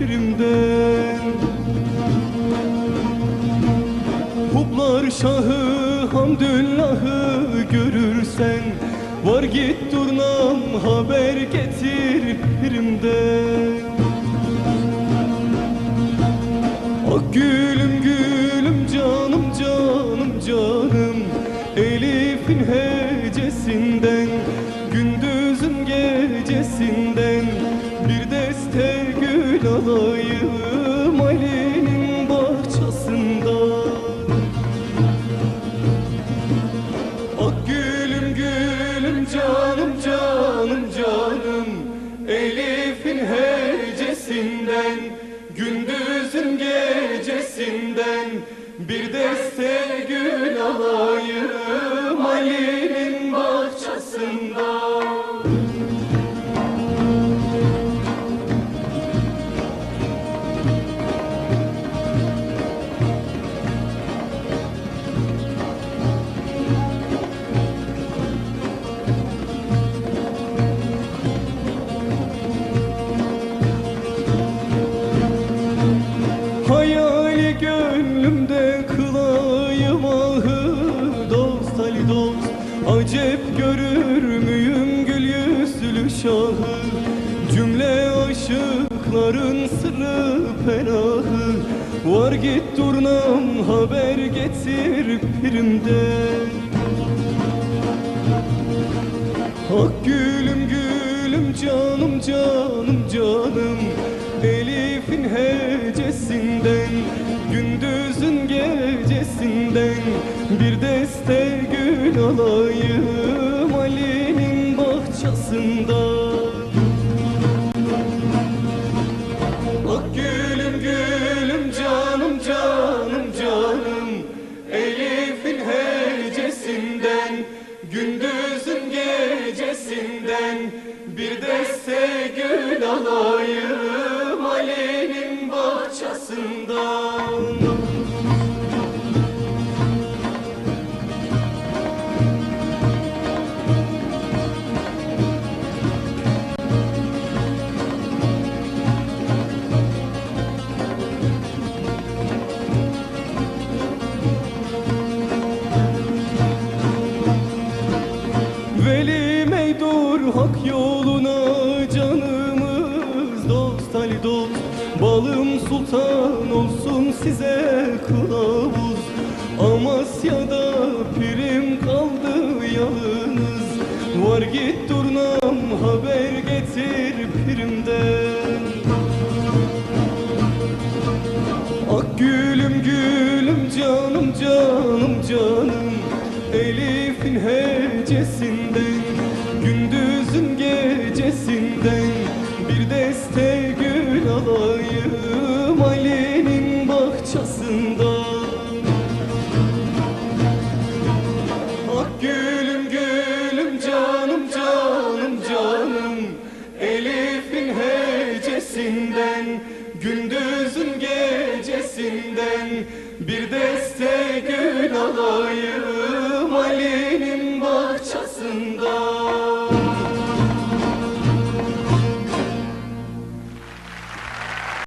pirimden Hublar şahı hamdüllahı görürsen Var git durnam haber getir pirimden Ak gülüm gülüm canım canım canım Elif'in hecesinden Gündüzün gecesinden Bir deste gül alayım Ali'nin bahçesinden Acep görür müyüm gül yüzlü şahı? Cümle aşıkların sırrı penahı. Var git durnam haber getir pirimden hecesinden Gündüzün gecesinden Bir deste gül alayım Ali'nin bahçesinden yoluna canımız Dost Ali dost. Balım sultan olsun size kılavuz. Amasya'da pirim kaldı yalnız. Var git durnam haber getir pirimden. Ak gülüm gülüm canım canım canım. Elif'in hecesinden Bir deste gül alayım Ali'nin bahçesinden Ak gülüm gülüm canım canım canım. Elif'in hecesinden Gündüzün gecesinden Bir deste gül alayım